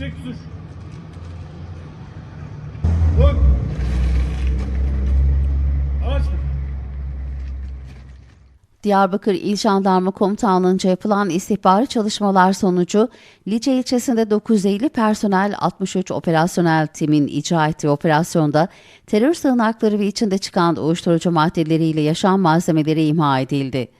Tutuş. Vur. Aç. Diyarbakır İl Jandarma Komutanlığı'nca yapılan istihbari çalışmalar sonucu Lice ilçesinde 950 personel 63 operasyonel timin icra ettiği operasyonda terör sığınakları ve içinde çıkan uyuşturucu maddeleriyle yaşam malzemeleri imha edildi.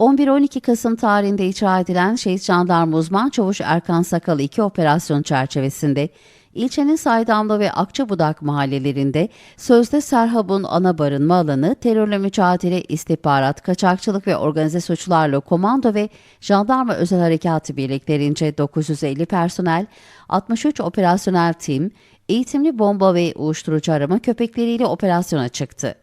11-12 Kasım tarihinde icra edilen Şehit Jandarma Uzman Çavuş Erkan Sakalı 2 operasyon çerçevesinde ilçenin Saydamlı ve Akçabudak mahallelerinde sözde Serhab'ın ana barınma alanı, terörle mücadele, istihbarat, kaçakçılık ve organize suçlarla komando ve jandarma özel harekatı birliklerince 950 personel, 63 operasyonel tim, eğitimli bomba ve uyuşturucu arama köpekleriyle operasyona çıktı.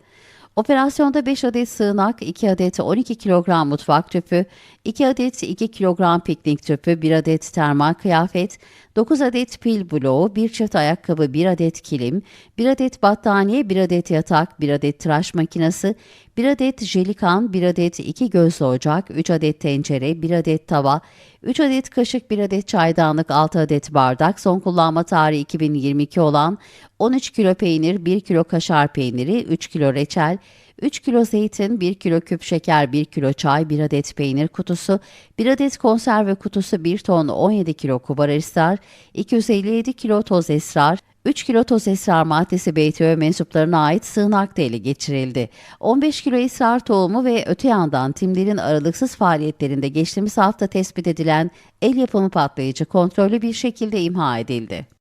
Operasyonda 5 adet sığınak, 2 adet 12 kilogram mutfak tüpü, 2 adet 2 kilogram piknik tüpü, 1 adet termal kıyafet, 9 adet pil bloğu, 1 çift ayakkabı, 1 adet kilim, 1 adet battaniye, 1 adet yatak, 1 adet tıraş makinesi, 1 adet jelikan, 1 adet 2 gözlü ocak, 3 adet tencere, 1 adet tava, 3 adet kaşık, 1 adet çaydanlık, 6 adet bardak, son kullanma tarihi 2022 olan 13 kilo peynir, 1 kilo kaşar peyniri, 3 kilo reçel, 3 kilo zeytin, 1 kilo küp şeker, 1 kilo çay, 1 adet peynir kutusu, 1 adet konserve kutusu, 1 ton 17 kilo kubar esrar, 257 kilo toz esrar, 3 kilo toz esrar maddesi BTÖ mensuplarına ait sığınakta ele geçirildi. 15 kilo esrar tohumu ve öte yandan timlerin aralıksız faaliyetlerinde geçtiğimiz hafta tespit edilen el yapımı patlayıcı kontrollü bir şekilde imha edildi.